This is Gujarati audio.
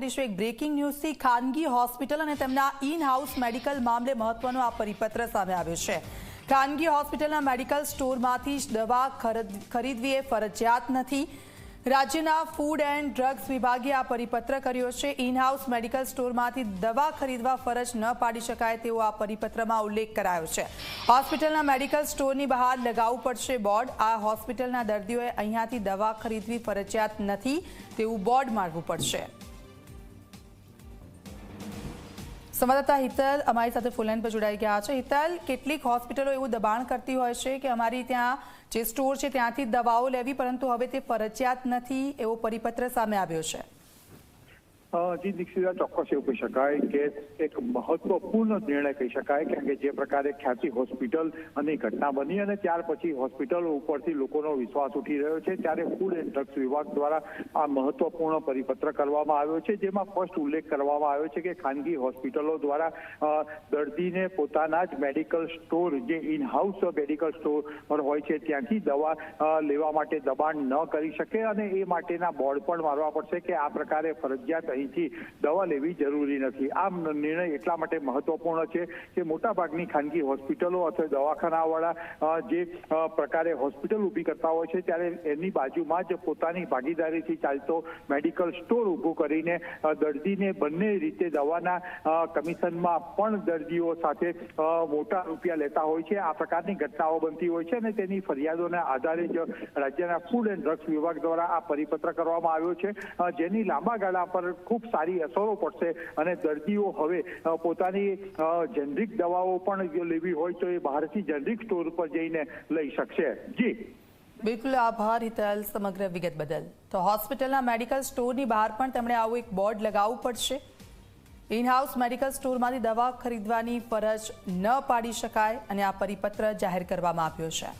કરીશું એક બ્રેકિંગ ન્યૂઝથી ખાનગી હોસ્પિટલ અને તેમના ઇન હાઉસ મેડિકલ મામલે મહત્વનો આ પરિપત્ર સામે આવ્યો છે. ખાનગી હોસ્પિટલના મેડિકલ સ્ટોરમાંથી જ દવા ખરીદવી એ ફરજિયાત નથી. રાજ્યના ફૂડ એન્ડ ડ્રગ્સ વિભાગે આ પરિપત્ર કર્યો છે. ઇન હાઉસ મેડિકલ સ્ટોરમાંથી દવા ખરીદવા ફરજ ન પાડી શકાય તેવો આ પરિપત્રમાં ઉલ્લેખ કરાયો છે. હોસ્પિટલના મેડિકલ સ્ટોરની બહાર લગાવવું પડશે બોર્ડ. આ હોસ્પિટલના દર્દીઓએ અહીંયાથી દવા ખરીદવી ફરજિયાત નથી તેવું બોર્ડ મારવું પડશે. સંવાદદાતા હિતલ અમારી સાથે ફૂલલાઈન પર જોડાઈ ગયા છે. હિતલ, કેટલીક હોસ્પિટલો એવું દબાણ કરતી હોય છે કે અમારી ત્યાં જે સ્ટોર છે ત્યાંથી દવાઓ લેવી, પરંતુ હવે તે ફરજિયાત નથી એવો પરિપત્ર સામે આવ્યો છે. અ, દીક્ષિતા ચોક્કસ એવું કહી શકાય કે એક મહત્વપૂર્ણ નિર્ણય કહી શકાય કેમ કે જે પ્રકારે ખ્યાતિ હોસ્પિટલ અને ઘટના બની અને ત્યાર પછી હોસ્પિટલ ઉપરથી લોકોનો વિશ્વાસ ઉઠી રહ્યો છે. ત્યારે ફૂડ એન્ડ ડ્રગ્સ વિભાગ દ્વારા આ મહત્વપૂર્ણ પરિપત્ર કરવામાં આવ્યો છે જેમાં સ્પષ્ટ ઉલ્લેખ કરવામાં આવ્યો છે કે ખાનગી હોસ્પિટલો દ્વારા દર્દીને પોતાના જ મેડિકલ સ્ટોર જે ઇન હાઉસ મેડિકલ સ્ટોર હોય છે ત્યાંથી દવા લેવા માટે દબાણ ન કરી શકે અને એ માટેના બોર્ડ પણ મારવા પડશે કે આ પ્રકારે ફરજિયાત અહીંથી દવા લેવી જરૂરી નથી. આ નિર્ણય એટલા માટે મહત્વપૂર્ણ છે કે મોટાભાગની ખાનગી હોસ્પિટલો અથવા દવાખાનાવાળા જે પ્રકારે હોસ્પિટલ ઊભી કરતા હોય છે, ત્યારે એની બાજુમાં જ પોતાની ભાગીદારીથી ચાલતો મેડિકલ સ્ટોર ઊભું કરીને દર્દીને બંને રીતે દવાના કમિશનમાં પણ દર્દીઓ સાથે મોટા રૂપિયા લેતા હોય છે. આ પ્રકારની ઘટનાઓ બનતી હોય છે અને તેની ફરિયાદોના આધારે જ રાજ્યના ફૂડ એન્ડ ડ્રગ્સ વિભાગ દ્વારા આ પરિપત્ર કરવામાં આવ્યો છે. જેની લાંબા ગાળા પર ખૂબ સારી અસરો પડશે અને દર્દીઓ હવે પોતાની જેનરિક દવાઓ પણ જો લેવી હોય તો એ બહારથી જેનરિક સ્ટોર પર જઈને લઈ શકશે. જી. બિલકુલ આભાર હિતલ સમગ્ર વિગત બદલ. તો હોસ્પિટલના મેડિકલ સ્ટોરની બહાર પણ તેમણે આવું એક બોર્ડ લગાવવું પડશે. ઇનહાઉસ મેડિકલ સ્ટોરમાંથી દવા ખરીદવાની ફરજ ન પાડી શકાય અને આ પરિપત્ર જાહેર કરવામાં આવ્યો છે.